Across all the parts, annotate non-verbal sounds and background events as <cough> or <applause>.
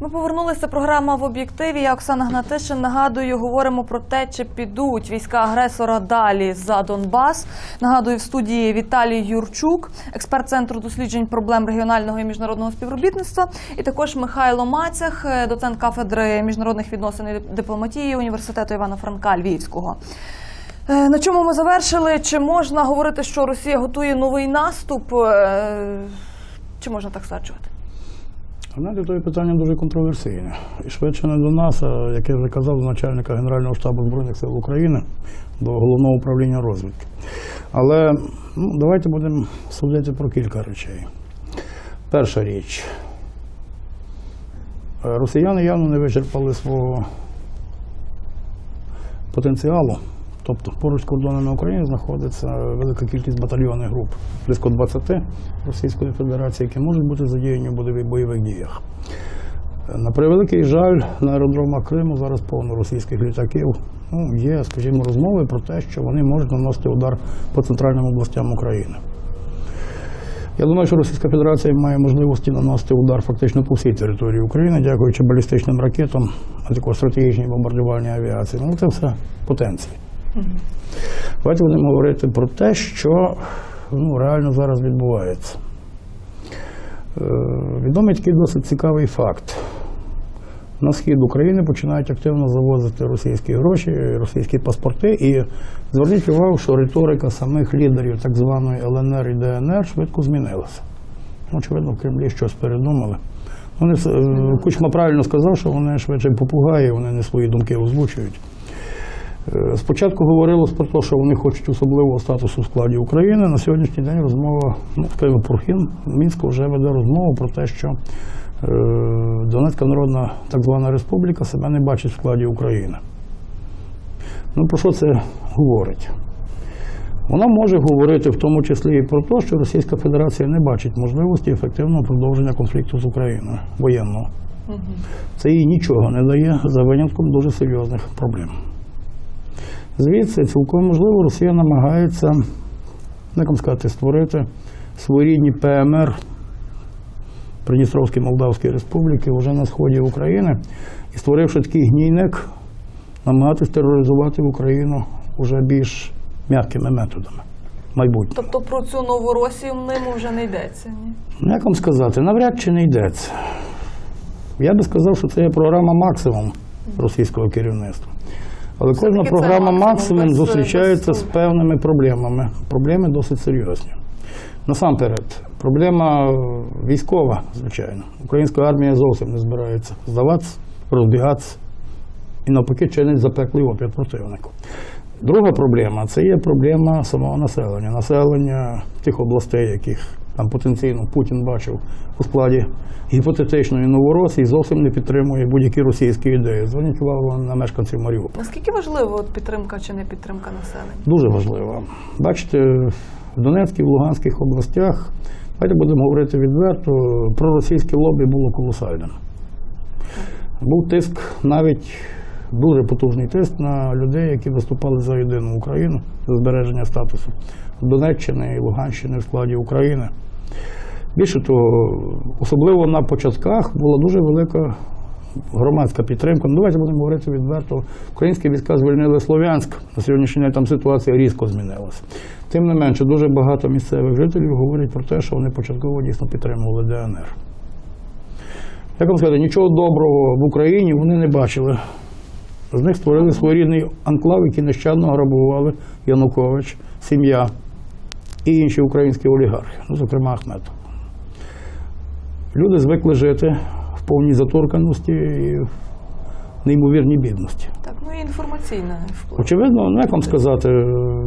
Ми повернулися. Програма в об'єктиві. Я Оксана Гнатишин. Нагадую, говоримо про те, чи підуть війська агресора далі за Донбас. Нагадую, в студії Віталій Юрчук, експерт центру досліджень проблем регіонального і міжнародного співробітництва, і також Михайло Мацях, е, доцент кафедри міжнародних відносин і дипломатії університету Івана Франка Львівського. Е, На чому ми завершили? Чи можна говорити, що Росія готує новий наступ? Е, Чи можна так стверджувати? Знаєте, то питання дуже контроверсійне. І швидше не до нас, а як я вже казав, до начальника Генерального штабу Збройних сил України, до головного управління розвідки. Але ну, давайте будемо судити про кілька речей. Перша річ. Е, Росіяни явно не вичерпали свого потенціалу. Тобто поруч з кордонами України знаходиться велика кількість батальйонних груп, близько 20 Російської Федерації, які можуть бути задіяні в бойових- діях. На превеликий жаль, на аеродромах Криму зараз повно російських літаків. Ну, є, скажімо, розмови про те, що вони можуть наносити удар по центральним областям України. Я думаю, що Російська Федерація має можливості наносити удар фактично по всій території України, дякуючи балістичним ракетам, а також стратегічній бомбардувальній авіації. Ну, це все потенції. Давайте будемо говорити про те, що ну, реально зараз відбувається. Е, відомий такий досить цікавий факт. На схід України починають активно завозити російські гроші, російські паспорти. І зверніть увагу, що риторика самих лідерів так званої ЛНР і ДНР швидко змінилася. Очевидно, в Кремлі щось передумали. Вони е, Кучма правильно сказав, що вони швидше попугаї, вони не свої думки озвучують. Е, Спочатку говорилось про те, що вони хочуть особливого статусу в складі України. На сьогоднішній день розмова, ну, скажімо, Прохін в Мінську вже веде розмову про те, що е, Донецька Народна так звана республіка себе не бачить в складі України. Ну, про що це говорить? Вона може говорити в тому числі і про те, що Російська Федерація не бачить можливості ефективного продовження конфлікту з Україною воєнного. Це їй нічого не дає за винятком дуже серйозних проблем. Звідси, цілком можливо, Росія намагається, як вам сказати, створити своєрідні ПМР Придністровської Молдавської Республіки вже на сході України і створивши такий гнійник, намагатись тероризувати Україну вже більш м'якими методами. Майбутнє. Тобто про цю нову Росію ним вже не йдеться. Ні? Ну, Як вам сказати, навряд чи не йдеться. Я би сказав, що це є програма максимум російського керівництва. Але кожна Все-таки це програма максимум, максимум без- зустрічається без з певними проблемами. Проблеми досить серйозні. Насамперед, проблема е, військова, звичайно. Українська армія зовсім не збирається здаватися, розбігатися і навпаки чинить запеклий опір противнику. Друга проблема це є проблема самого населення. Населення тих областей, яких там потенційно Путін бачив у складі гіпотетичної Новоросії, зовсім не підтримує будь-які російські ідеї. Зверніть увагу на мешканців Маріуполя. Наскільки важлива от підтримка чи не підтримка населення? Дуже важливо. Бачите, в Донецькій, в Луганських областях, давайте будемо говорити відверто, проросійське лобі було колосальним. Був тиск, навіть дуже потужний тиск на людей, які виступали за єдину Україну, за збереження статусу Донеччини і Луганщини в складі України. Більше того, особливо на початках була дуже велика громадська підтримка. Ну, давайте будемо говорити відверто. Українські війська звільнили Слов'янськ. На сьогоднішній день там ситуація різко змінилася. Тим не менше, дуже багато місцевих жителів говорять про те, що вони початково дійсно підтримували ДНР. Як вам сказати, нічого доброго в Україні вони не бачили. З них створили своєрідний анклав, який нещадно грабували Янукович, сім'я і інші українські олігархи, ну, зокрема Ахметов. Люди звикли жити в повній заторканості і в неймовірній бідності. Так, ну і інформаційна вплив. Очевидно, ну як вам сказати,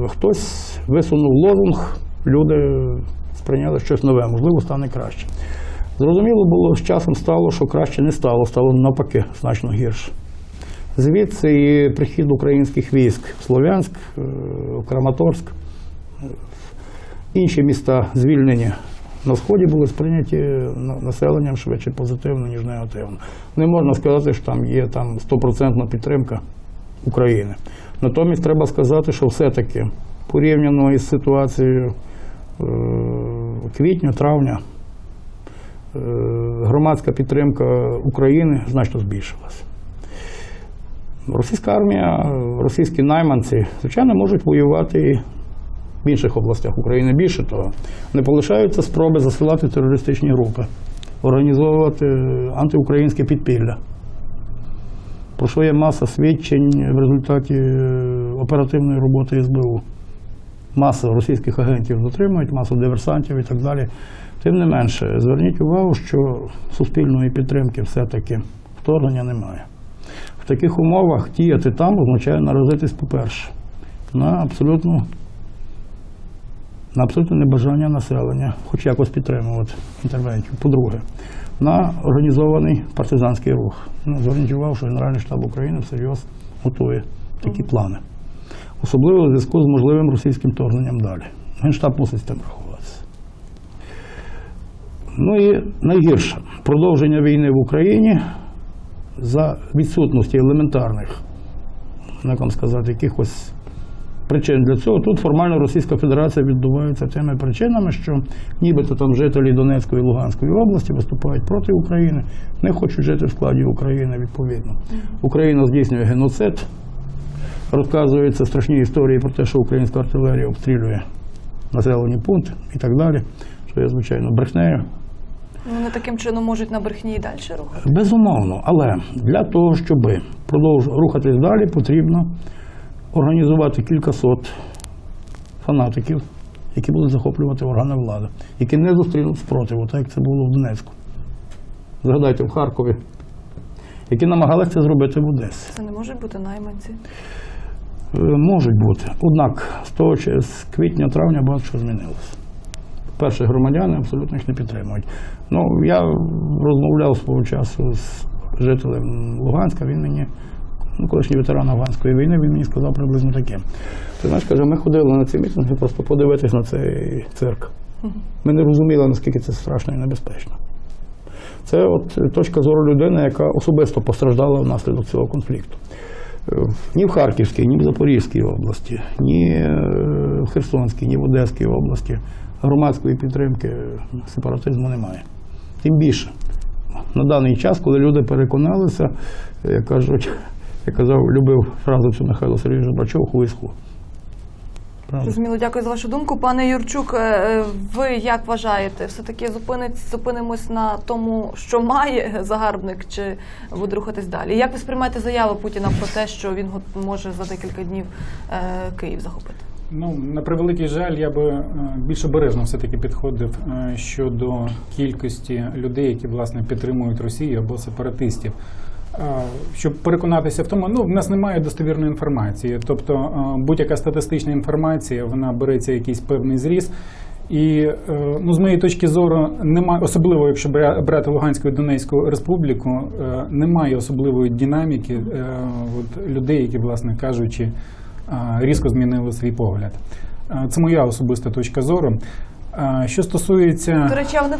хтось висунув лозунг, люди сприйняли щось нове, можливо, стане краще. Зрозуміло було, з часом стало, що краще не стало, стало навпаки значно гірше. Звідси і прихід українських військ в Слов'янськ, е, в Краматорськ, інші міста звільнені на сході були сприйняті населенням швидше позитивно, ніж негативно. Не можна сказати, що там є там стопроцентна підтримка України. Натомість треба сказати, що все-таки порівняно із ситуацією е, квітня, травня е, громадська підтримка України значно збільшилася. Російська армія, російські найманці, звичайно, можуть воювати і в інших областях України. Більше того, не полишаються спроби засилати терористичні групи, організовувати антиукраїнське підпілля. Про що є маса свідчень в результаті е, оперативної роботи СБУ. Маса російських агентів затримують, маса диверсантів і так далі. Тим не менше, зверніть увагу, що суспільної підтримки все-таки вторгнення немає. В таких умовах діяти там означає наразитись, по-перше, на абсолютну на абсолютне небажання населення, хоч якось підтримувати інтервенцію. По-друге, на організований партизанський рух. Ну, зверніть що Генеральний штаб України всерйоз готує такі плани. Особливо у зв'язку з можливим російським вторгненням далі. Генштаб мусить з тим рахуватися. Ну і найгірше продовження війни в Україні за відсутності елементарних, як вам сказати, якихось причин для цього. Тут формально Російська Федерація відбувається тими причинами, що нібито там жителі Донецької і Луганської області виступають проти України, не хочуть жити в складі України відповідно. Україна здійснює геноцид, розказуються страшні історії про те, що українська артилерія обстрілює населені пункти і так далі, що є, звичайно, брехнею. Вони таким чином можуть на брехні і далі рухати. Безумовно, але для того, щоб продовж рухатись далі, потрібно організувати кількасот фанатиків, які будуть захоплювати органи влади, які не зустрінуть спротиву, так як це було в Донецьку. Згадайте, в Харкові, які намагалися це зробити в Одесі. Це не можуть бути найманці. Е, Можуть бути. Однак з того чи- з квітня-травня багато що змінилося. Перше, громадяни абсолютно їх не підтримують. Ну, я розмовляв свого часу з жителем Луганська, він мені, ну, колишній ветеран Афганської війни, він мені сказав приблизно таке. Ти знаєш, каже, ми ходили на ці мітинги просто подивитись на цей цирк. Ми не розуміли, наскільки це страшно і небезпечно. Це от точка зору людини, яка особисто постраждала внаслідок цього конфлікту. Е, Ні в Харківській, ні в Запорізькій області, ні е, в Херсонській, ні в Одеській області громадської підтримки сепаратизму немає. Тим більше, на даний час, коли люди переконалися, як кажуть, я казав, любив фразу цю Михайло Сергійович Жабачов, ху із ху. Правда? Зрозуміло, дякую за вашу думку. Пане Юрчук, е, е, ви як вважаєте, все-таки зупинить, зупинимось на тому, що має загарбник, чи буде рухатись далі? Як ви сприймаєте заяву Путіна про те, що він го- може за декілька днів е, Київ захопити? Ну, на превеликий жаль, я би більш обережно все-таки підходив е, щодо кількості людей, які власне підтримують Росію або сепаратистів. Щоб переконатися в тому, ну в нас немає достовірної інформації. Тобто будь-яка статистична інформація, вона береться якийсь певний зріз. І е, ну, з моєї точки зору, немає, особливо якщо бра- брати Луганську і Донецьку республіку, е, немає особливої динаміки е, от, людей, які, власне кажучи, різко змінили свій погляд. Це моя особиста точка зору. Що стосується До речі, а вони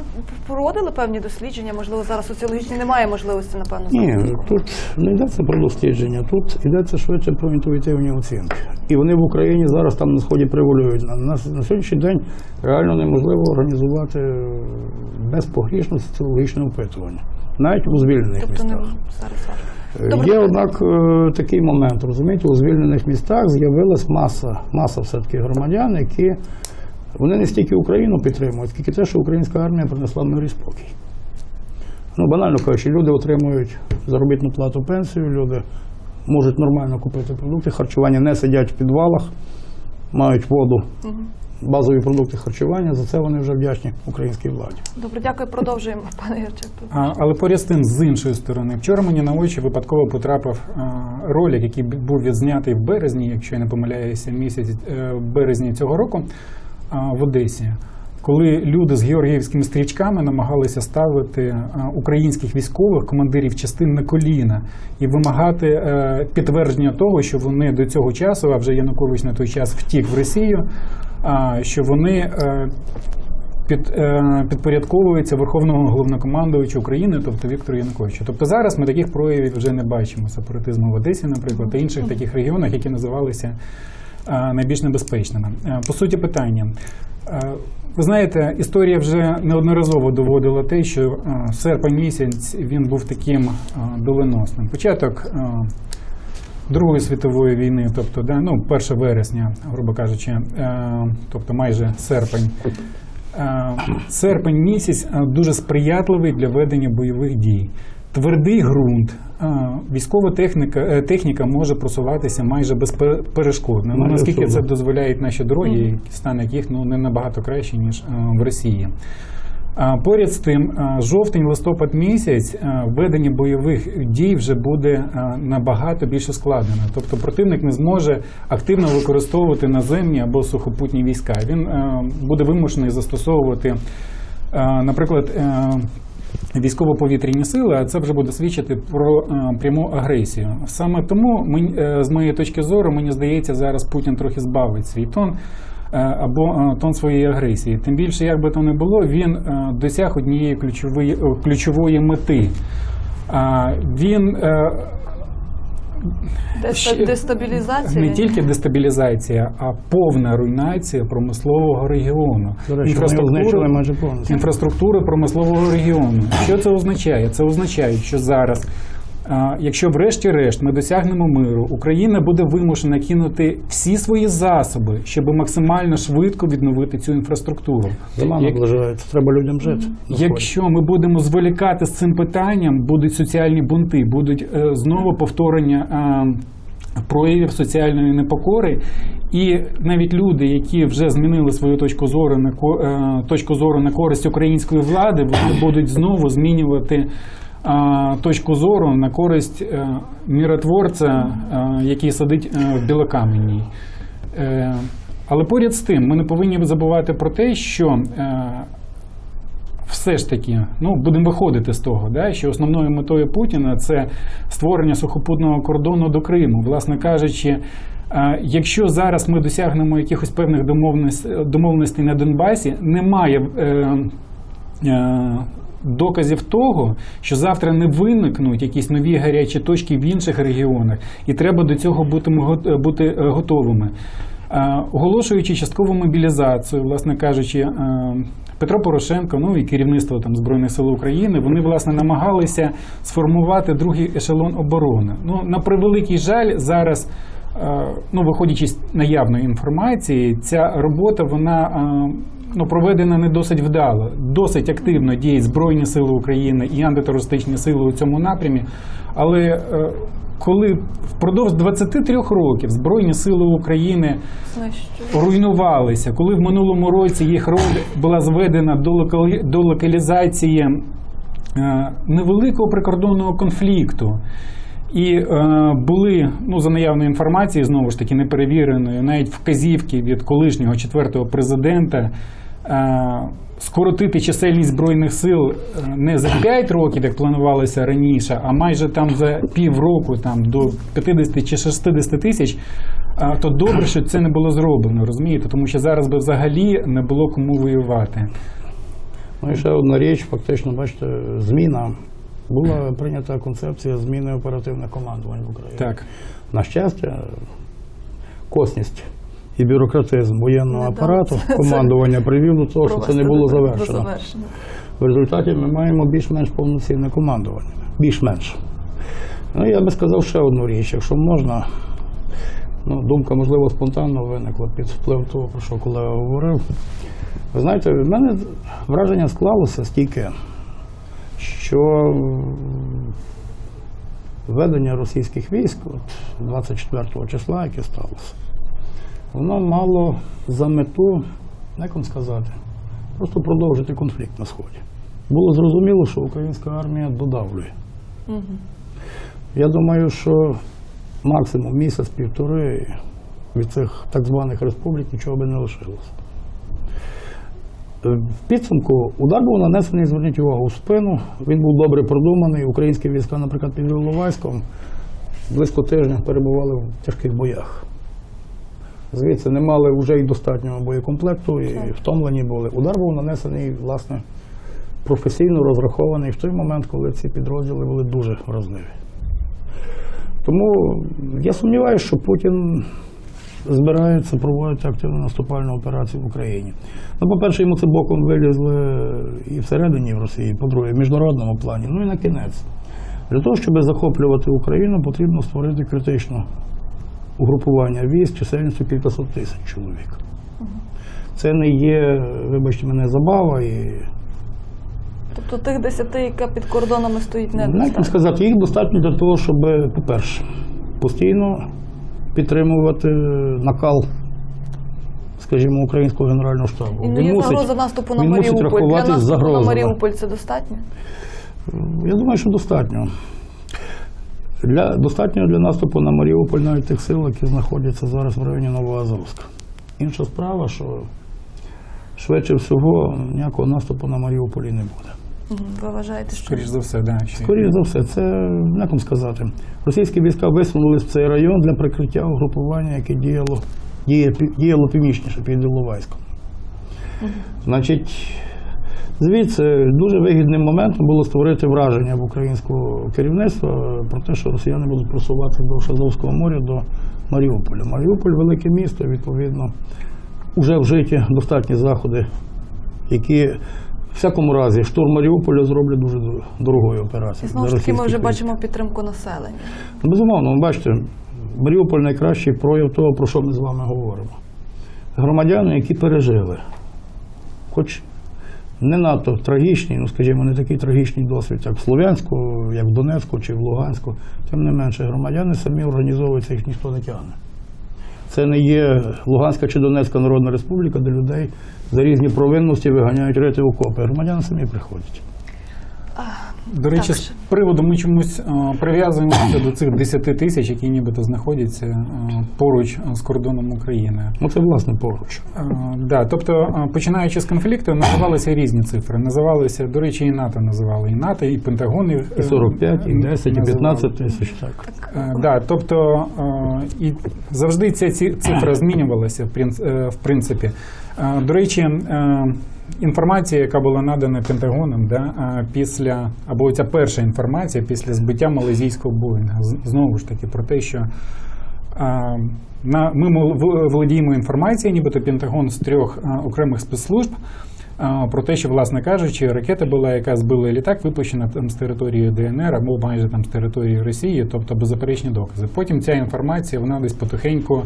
проводили певні дослідження, можливо, зараз соціологічні немає можливості, напевно, Ні, тут не йдеться про дослідження, тут йдеться швидше про інтуїтивні оцінки. І вони в Україні зараз там на сході превалюють. На, на, на сьогоднішній день реально неможливо організувати е, безпогрішне соціологічне опитування, навіть у звільнених Тобто містах. зараз. Е, Добре. Є, однак, е, такий момент, розумієте, у звільнених містах з'явилась маса, маса все-таки громадян, які вони не стільки Україну підтримують, скільки те, що українська армія принесла мир і спокій. Ну, банально кажучи, люди отримують заробітну плату пенсію, люди можуть нормально купити продукти харчування, не сидять в підвалах, мають воду, базові продукти харчування. За це вони вже вдячні українській владі. Добре, дякую. Продовжуємо, <laughs> пане Юрчук. Але поряд з тим, з іншої сторони, вчора мені на очі випадково потрапив а, ролик, який був відзнятий в березні, якщо я не помиляюся, місяць е, в березні цього року в Одесі. Коли люди з георгіївськими стрічками намагалися ставити українських військових командирів частин на коліна і вимагати е, підтвердження того, що вони до цього часу, а вже Янукович на той час втік в Росію, що вони е, під, е, підпорядковується Верховному головнокомандувачу України, тобто Віктору Януковичу. Тобто зараз ми таких проявів вже не бачимо сепаратизму в Одесі, наприклад, та інших таких регіонах, які називалися найбільш небезпечними. Е, По суті, питання. Е, Ви знаєте, історія вже неодноразово доводила те, що е, серпень місяць він був таким е, доленосним. Початок е, Другої світової війни, тобто да, ну, 1 вересня, грубо кажучи, е, тобто майже серпень. Е, серпень місяць е, дуже сприятливий для ведення бойових дій. Твердий ґрунт, е, військова техніка, е, техніка може просуватися майже безперешкодно. Ну, наскільки це дозволяють наші дороги, стан яких ну, не набагато краще, ніж е, в Росії. Поряд з тим, жовтень-листопад місяць е, ведення бойових дій вже буде набагато більш ускладнено. Тобто противник не зможе активно використовувати наземні або сухопутні війська. Він буде вимушений застосовувати, наприклад, військово-повітряні сили, а це вже буде свідчити про е, пряму агресію. Саме тому, е, з моєї точки зору, мені здається, зараз Путін трохи збавить свій тон е, або тон своєї агресії. Тим більше, як би то не було, він досяг однієї ключової, ключової мети. Він Дестабілізація? не тільки дестабілізація, а повна руйнація промислового регіону. Речі, вони майже інфраструктури промислового регіону. Що це означає? Це означає, що зараз, якщо врешті-решт ми досягнемо миру, Україна буде вимушена кинути всі свої засоби, щоб максимально швидко відновити цю інфраструктуру. Зима наближається, треба людям жити. Якщо ми будемо зволікати з цим питанням, будуть соціальні бунти, будуть е, знову повторення е, проявів соціальної непокори. І навіть люди, які вже змінили свою точку зору на е, точку зору на користь української влади, вони будуть знову змінювати точку зору на користь е, міротворця, е, який сидить е, в білокам'яній. Е, Але поряд з тим, ми не повинні забувати про те, що все ж таки, ну будемо виходити з того, да, що основною метою Путіна це створення сухопутного кордону до Криму. Власне кажучи, якщо зараз ми досягнемо якихось певних домовленостей на Донбасі, немає. Е, е, Доказів того, що завтра не виникнуть якісь нові гарячі точки в інших регіонах, і треба до цього бути, бути е, готовими. Е, Оголошуючи часткову мобілізацію, власне кажучи, е, Петро Порошенко, ну і керівництво там Збройних сил України, вони власне намагалися сформувати другий ешелон оборони. Ну на превеликий жаль, зараз, е, ну виходячи з наявної інформації, ця робота вона. Ну, проведена не досить вдало. Досить активно діють Збройні сили України і антитерористичні сили у цьому напрямі. Але е, коли впродовж 23 років Збройні сили України руйнувалися, коли в минулому році їх роль була зведена до, локалі... до локалізації е, невеликого прикордонного конфлікту. І е, були, ну за наявною інформацією, знову ж таки неперевіреною, навіть вказівки від колишнього четвертого президента е, скоротити чисельність збройних сил е, не за 5 років, як планувалося раніше, а майже там за півроку, там до 50 чи 60 тисяч. е, То добре, що це не було зроблено, розумієте? Тому що зараз би взагалі не було кому воювати. Ну і ще одна річ, фактично, бачите, зміна. Була прийнята концепція зміни оперативних командувань в Україні. Так. На щастя, косність і бюрократизм воєнного Не апарату <laughs> це- командування привів до того, що це не було завершено. В результаті ми маємо більш-менш повноцінне командування. Більш-менш. Ну, я би сказав ще одну річ, якщо можна. Ну, думка, можливо, спонтанно виникла під вплив того, про що колега говорив. Ви знаєте, в мене враження склалося стільки, що введення російських військ от 24 числа, яке сталося, воно мало за мету, як вам сказати, просто продовжити конфлікт на Сході. Було зрозуміло, що українська армія додавлює. Я думаю, що максимум місяць-півтори від цих так званих республік нічого би не лишилося. Е, В підсумку удар був нанесений, зверніть увагу, в спину. Він був добре продуманий. Українські війська, наприклад, під Іловайськом близько тижня перебували в тяжких боях. Звідси не мали вже й достатнього боєкомплекту, і втомлені були. Удар був нанесений, власне, професійно розрахований в той момент, коли ці підрозділи були дуже вразливі. Тому я сумніваюся, що Путін збирається проводити активну наступальну операцію в Україні. Ну, по-перше, йому це боком вилізли і всередині в Росії, по-друге, в міжнародному плані. Ну і на кінець. Для того, щоб захоплювати Україну, потрібно створити критичне угрупування військ чисельністю кількасот тисяч чоловік. Це не є, вибачте мене, забава і Тобто тих десяти, яка під кордонами стоїть, не Як достатньо. сказати, їх достатньо для того, щоб, по-перше, постійно підтримувати накал, скажімо, українського генерального штабу. І не є загроза наступу на він мусить Маріуполь. Для наступу на. Маріуполь це достатньо? Я думаю, що достатньо. Для, достатньо для наступу на Маріуполь навіть тих сил, які знаходяться зараз в районі Новоазовська. Інша справа, що швидше всього ніякого наступу на Маріуполі не буде. Ви вважаєте, що Скоріш за все, да. Ще. Скоріше за все, це як вам сказати. Російські війська висунулись в цей район для прикриття угрупування, яке діяло, діє, діяло північніше під Іловайськом. Значить, звідси дуже вигідним моментом було створити враження в українського керівництва про те, що росіяни будуть просувати вздовж Азовського моря до Маріуполя. Маріуполь велике місто, відповідно, вже вжиті достатні заходи, які всякому разі штурм Маріуполя зроблять дуже дор- дорогою І знову ж таки ми вже бачимо підтримку населення. Ну, Безумовно, ви бачите, Маріуполь найкращий прояв того, про що ми з вами говоримо. Громадяни, які пережили, хоч не надто трагічний, ну скажімо, не такий трагічний досвід, як в Слов'янську, як в Донецьку чи в Луганську, тим не менше, громадяни самі організовуються, їх ніхто не тягне. Це не є Луганська чи Донецька Народна Республіка, де людей за різні провинності виганяють рити окопи. Громадяни самі приходять. До речі, Так. з приводу ми чомусь е, прив'язуємося до цих 10 тисяч, які нібито знаходяться е, поруч з кордоном України. Ну це власне поруч. Е, Да, тобто, починаючи з конфлікту, називалися різні цифри. Називалися, до речі, і НАТО називали, і НАТО, і Пентагон. І 45, і 10, і називали. 15 тисяч. Так. Е, Да, тобто і завжди ця ці- цифра змінювалася в принц- в принципі. До речі, інформація, яка була надана Пентагоном, да, після або ця перша інформація після збиття малазійського Боїнга, знову ж таки про те, що на, ми володіємо інформацією, нібито Пентагон з трьох окремих спецслужб. Про те, що, власне кажучи, ракета була, яка збила літак, випущена там з території ДНР або майже там з території Росії, тобто беззаперечні докази. Потім ця інформація вона десь потихеньку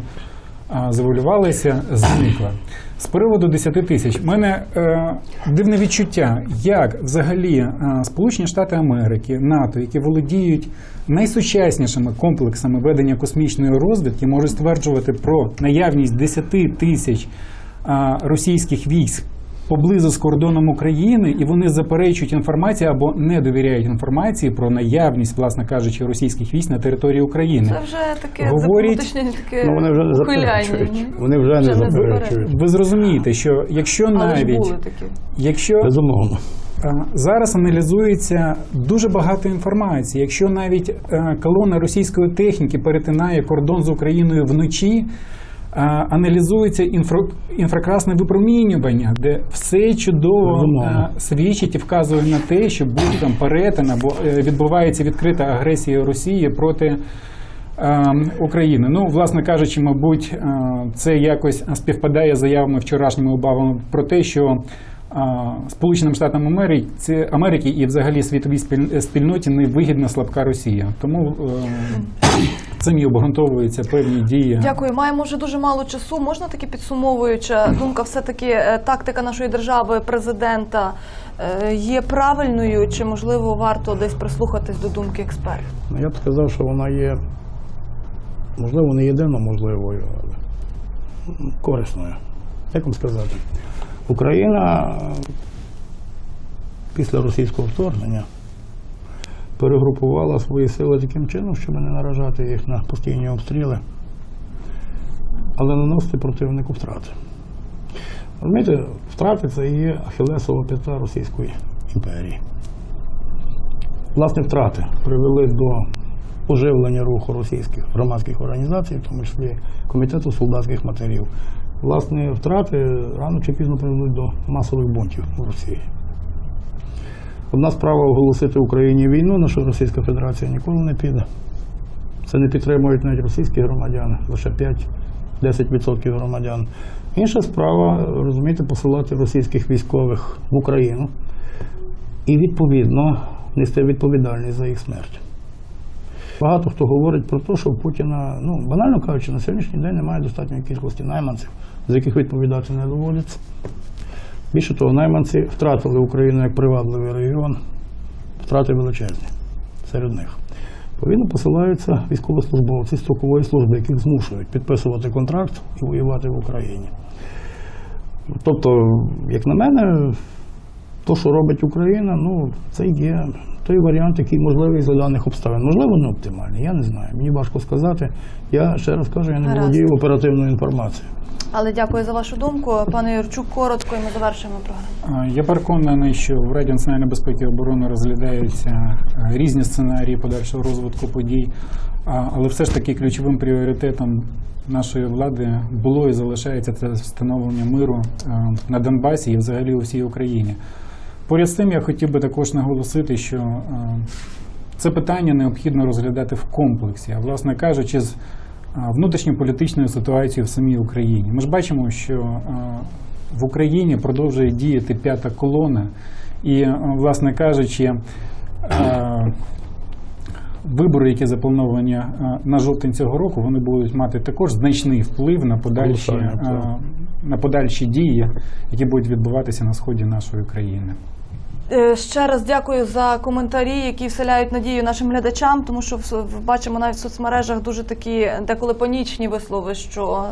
а, завуалювалася, зникла. З приводу 10 тисяч, в мене е, дивне відчуття, як взагалі е, Сполучені Штати Америки, НАТО, які володіють найсучаснішими комплексами ведення космічної розвідки, можуть стверджувати про наявність 10 тисяч е, російських військ поблизу з кордоном України, і вони заперечують інформацію або не довіряють інформації про наявність, власне кажучи, російських військ на території України. Це вже таке Говорять- таке Ну вони вже не заперечують. Вони вже не Вже не заперечують. Ви зрозумієте, що якщо Але навіть були такі. якщо Безумовно. Е, Зараз аналізується дуже багато інформації. Якщо навіть е, колона російської техніки перетинає кордон з Україною вночі, аналізується інфра, інфракрасне випромінювання, де все чудово Безумовно. свідчить і вказує на те, що буде там перетин або е, відбувається відкрита агресія Росії проти. України. Ну, власне кажучи, мабуть, це якось співпадає з заявами вчорашніми обавами про те, що Сполученим Штатам Америки, Америки і взагалі світовій спіль- спільноті не вигідна слабка Росія. Тому е, цим і обґрунтовуються певні дії. Дякую. Маємо вже дуже мало часу. Можна таки підсумовуюча думка, все таки тактика нашої держави, президента е, є правильною, чи можливо варто десь прислухатись до думки експертів? Ну, Я б сказав, що вона є, можливо, не єдино можливою, але корисною. Як вам сказати? Україна після російського вторгнення перегрупувала свої сили таким чином, щоб не наражати їх на постійні обстріли, але наносити противнику втрати. Розумієте, втрати це є Ахілесова п'ята Російської імперії. Власне, втрати привели до оживлення руху російських громадських організацій, в тому числі комітету солдатських матерів. Власне, втрати рано чи пізно приведуть до масових бунтів в Росії. Одна справа оголосити Україні війну, на що Російська Федерація ніколи не піде. Це не підтримують навіть російські громадяни, лише 5 10% громадян. Інша справа, розумієте, посилати російських військових в Україну і відповідно нести відповідальність за їх смерть. Багато хто говорить про те, що у Путіна, ну банально кажучи, на сьогоднішній день немає достатньої кількості найманців, з яких відповідати не доводиться. Більше того, найманці втратили Україну як привабливий регіон, втрати величезні серед них. Відповідно, посилаються військовослужбовці строкової служби, яких змушують підписувати контракт і воювати в Україні. Тобто, як на мене, то, що робить Україна, ну, це є той варіант, який можливий за даних обставин. Можливо, не оптимальний, я не знаю. Мені важко сказати. Я ще раз кажу, я не Гаразд. володію оперативною інформацією. Але дякую за вашу думку. Пане Юрчук, коротко, і ми завершуємо програму. Я переконаний, що в Раді національної безпеки і оборони розглядаються е, різні сценарії подальшого розвитку подій, але все ж таки ключовим пріоритетом нашої влади було і залишається це встановлення миру е, на Донбасі і взагалі у всій Україні. Поряд з тим, я хотів би також наголосити, що е, це питання необхідно розглядати в комплексі, а власне кажучи, з е, внутрішньополітичною ситуацією в самій Україні. Ми ж бачимо, що е, в Україні продовжує діяти п'ята колона, і, власне кажучи, вибори, які заплановані на жовтень цього року, вони будуть мати також значний вплив на подальші, на подальші дії, які будуть відбуватися на сході нашої країни. Е, Ще раз дякую за коментарі, які вселяють надію нашим глядачам, тому що бачимо навіть в соцмережах дуже такі деколи панічні вислови, що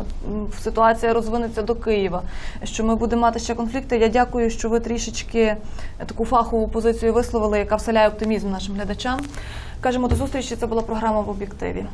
ситуація розвинеться до Києва, що ми будемо мати ще конфлікти. Я дякую, що ви трішечки таку фахову позицію висловили, яка вселяє оптимізм нашим глядачам. Кажемо до зустрічі. Це була програма в об'єктиві.